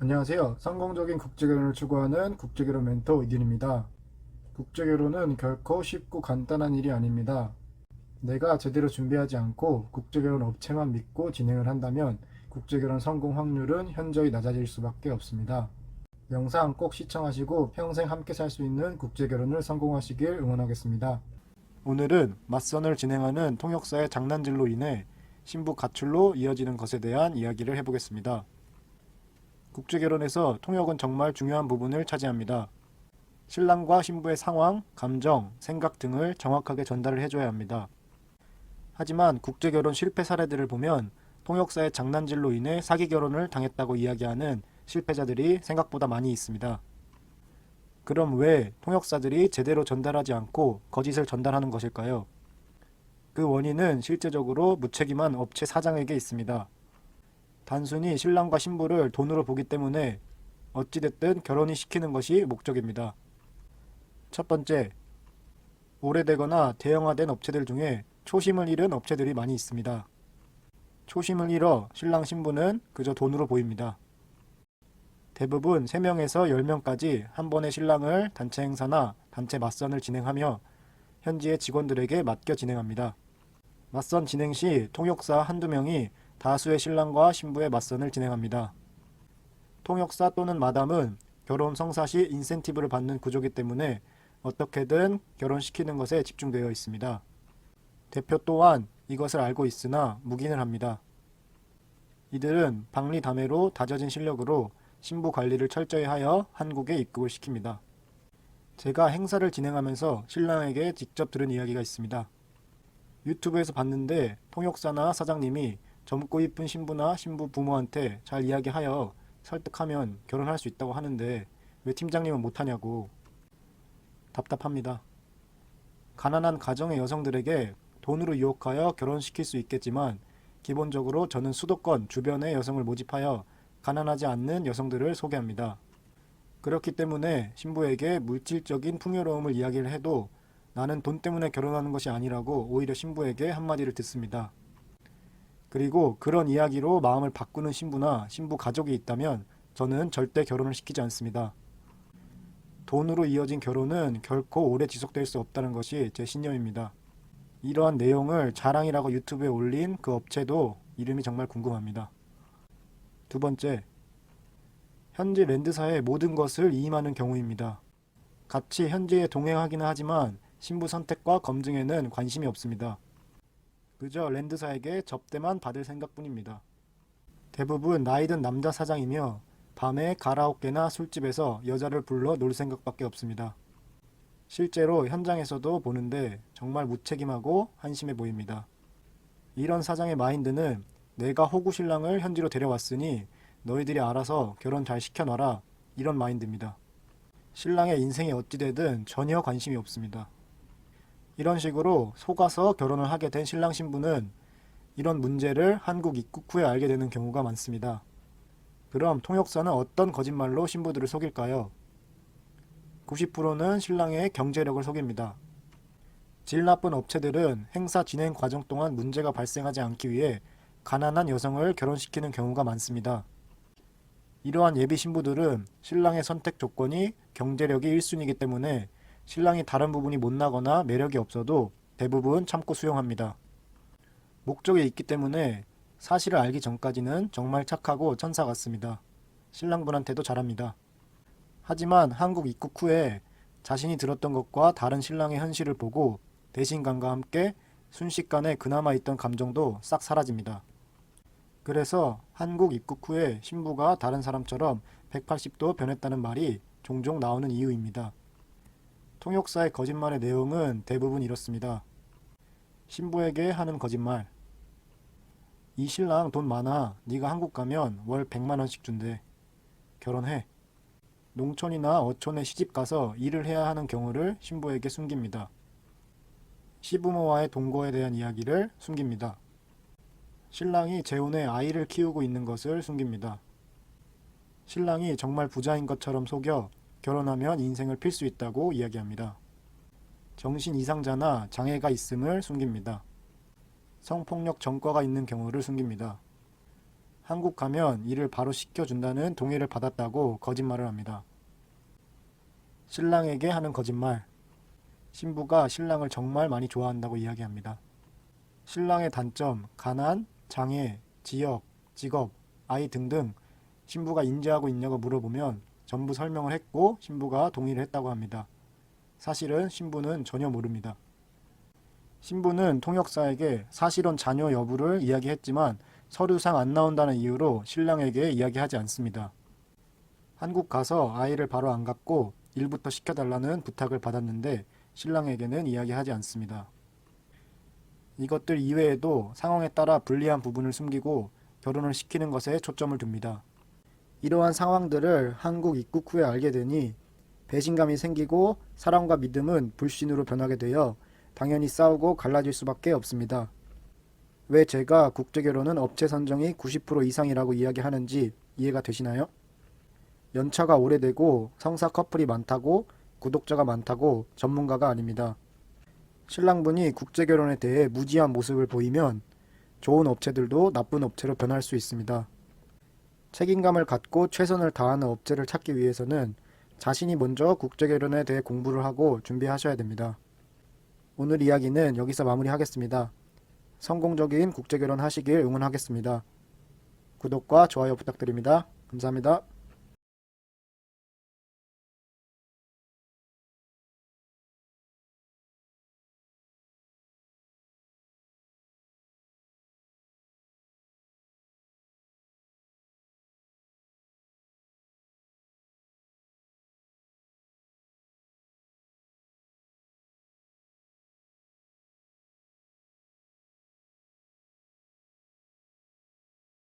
안녕하세요. 성공적인 국제결혼을 추구하는 국제결혼 멘토 이딘입니다. 국제결혼은 결코 쉽고 간단한 일이 아닙니다. 내가 제대로 준비하지 않고 국제결혼 업체만 믿고 진행을 한다면 국제결혼 성공 확률은 현저히 낮아질 수밖에 없습니다. 영상 꼭 시청하시고 평생 함께 살 수 있는 국제결혼을 성공하시길 응원하겠습니다. 오늘은 맞선을 진행하는 통역사의 장난질로 인해 신부 가출로 이어지는 것에 대한 이야기를 해보겠습니다. 국제 결혼에서 통역은 정말 중요한 부분을 차지합니다. 신랑과 신부의 상황, 감정, 생각 등을 정확하게 전달을 해줘야 합니다. 하지만 국제 결혼 실패 사례들을 보면 통역사의 장난질로 인해 사기 결혼을 당했다고 이야기하는 실패자들이 생각보다 많이 있습니다. 그럼 왜 통역사들이 제대로 전달하지 않고 거짓을 전달하는 것일까요? 그 원인은 실제적으로 무책임한 업체 사장에게 있습니다. 단순히 신랑과 신부를 돈으로 보기 때문에 어찌됐든 결혼이 시키는 것이 목적입니다. 첫 번째, 오래되거나 대형화된 업체들 중에 초심을 잃은 업체들이 많이 있습니다. 초심을 잃어 신랑 신부는 그저 돈으로 보입니다. 대부분 3명에서 10명까지 한 번에 신랑을 단체 행사나 단체 맞선을 진행하며 현지의 직원들에게 맡겨 진행합니다. 맞선 진행 시 통역사 한두 명이 다수의 신랑과 신부의 맞선을 진행합니다. 통역사 또는 마담은 결혼 성사 시 인센티브를 받는 구조이기 때문에 어떻게든 결혼시키는 것에 집중되어 있습니다. 대표 또한 이것을 알고 있으나 묵인을 합니다. 이들은 박리담회로 다져진 실력으로 신부 관리를 철저히 하여 한국에 입국을 시킵니다. 제가 행사를 진행하면서 신랑에게 직접 들은 이야기가 있습니다. 유튜브에서 봤는데 통역사나 사장님이 젊고 이쁜 신부나 신부 부모한테 잘 이야기하여 설득하면 결혼할 수 있다고 하는데 왜 팀장님은 못하냐고 답답합니다. 가난한 가정의 여성들에게 돈으로 유혹하여 결혼시킬 수 있겠지만 기본적으로 저는 수도권 주변의 여성을 모집하여 가난하지 않는 여성들을 소개합니다. 그렇기 때문에 신부에게 물질적인 풍요로움을 이야기를 해도 나는 돈 때문에 결혼하는 것이 아니라고 오히려 신부에게 한마디를 듣습니다. 그리고 그런 이야기로 마음을 바꾸는 신부나 신부 가족이 있다면 저는 절대 결혼을 시키지 않습니다. 돈으로 이어진 결혼은 결코 오래 지속될 수 없다는 것이 제 신념입니다. 이러한 내용을 자랑이라고 유튜브에 올린 그 업체도 이름이 정말 궁금합니다. 두 번째, 현지 랜드사의 모든 것을 이임하는 경우입니다. 같이 현지에 동행하기는 하지만 신부 선택과 검증에는 관심이 없습니다. 그저 랜드사에게 접대만 받을 생각뿐입니다. 대부분 나이든 남자 사장이며 밤에 가라오케나 술집에서 여자를 불러 놀 생각밖에 없습니다. 실제로 현장에서도 보는데 정말 무책임하고 한심해 보입니다. 이런 사장의 마인드는 내가 호구 신랑을 현지로 데려왔으니 너희들이 알아서 결혼 잘 시켜놔라 이런 마인드입니다. 신랑의 인생이 어찌되든 전혀 관심이 없습니다. 이런 식으로 속아서 결혼을 하게 된 신랑 신부는 이런 문제를 한국 입국 후에 알게 되는 경우가 많습니다. 그럼 통역사는 어떤 거짓말로 신부들을 속일까요? 90%는 신랑의 경제력을 속입니다. 질 나쁜 업체들은 행사 진행 과정 동안 문제가 발생하지 않기 위해 가난한 여성을 결혼시키는 경우가 많습니다. 이러한 예비 신부들은 신랑의 선택 조건이 경제력이 1순위이기 때문에 신랑이 다른 부분이 못 나거나 매력이 없어도 대부분 참고 수용합니다. 목적이 있기 때문에 사실을 알기 전까지는 정말 착하고 천사 같습니다. 신랑분한테도 잘합니다. 하지만 한국 입국 후에 자신이 들었던 것과 다른 신랑의 현실을 보고 배신감과 함께 순식간에 그나마 있던 감정도 싹 사라집니다. 그래서 한국 입국 후에 신부가 다른 사람처럼 180도 변했다는 말이 종종 나오는 이유입니다. 통역사의 거짓말의 내용은 대부분 이렇습니다. 신부에게 하는 거짓말. 이 신랑 돈 많아. 네가 한국 가면 월 100만 원씩 준대. 결혼해. 농촌이나 어촌에 시집 가서 일을 해야 하는 경우를 신부에게 숨깁니다. 시부모와의 동거에 대한 이야기를 숨깁니다. 신랑이 재혼해 아이를 키우고 있는 것을 숨깁니다. 신랑이 정말 부자인 것처럼 속여 결혼하면 인생을 필 수 있다고 이야기합니다. 정신 이상자나 장애가 있음을 숨깁니다. 성폭력 전과가 있는 경우를 숨깁니다. 한국 가면 일을 바로 시켜준다는 동의를 받았다고 거짓말을 합니다. 신랑에게 하는 거짓말. 신부가 신랑을 정말 많이 좋아한다고 이야기합니다. 신랑의 단점, 가난, 장애, 지역, 직업, 아이 등등 신부가 인지하고 있냐고 물어보면 전부 설명을 했고 신부가 동의를 했다고 합니다. 사실은 신부는 전혀 모릅니다. 신부는 통역사에게 사실혼 자녀 여부를 이야기했지만 서류상 안 나온다는 이유로 신랑에게 이야기하지 않습니다. 한국 가서 아이를 바로 안 갖고 일부터 시켜달라는 부탁을 받았는데 신랑에게는 이야기하지 않습니다. 이것들 이외에도 상황에 따라 불리한 부분을 숨기고 결혼을 시키는 것에 초점을 둡니다. 이러한 상황들을 한국 입국 후에 알게 되니 배신감이 생기고 사랑과 믿음은 불신으로 변하게 되어 당연히 싸우고 갈라질 수밖에 없습니다. 왜 제가 국제결혼은 업체 선정이 90% 이상이라고 이야기하는지 이해가 되시나요? 연차가 오래되고 성사 커플이 많다고 구독자가 많다고 전문가가 아닙니다. 신랑분이 국제결혼에 대해 무지한 모습을 보이면 좋은 업체들도 나쁜 업체로 변할 수 있습니다. 책임감을 갖고 최선을 다하는 업체를 찾기 위해서는 자신이 먼저 국제결혼에 대해 공부를 하고 준비하셔야 됩니다. 오늘 이야기는 여기서 마무리하겠습니다. 성공적인 국제결혼 하시길 응원하겠습니다. 구독과 좋아요 부탁드립니다. 감사합니다.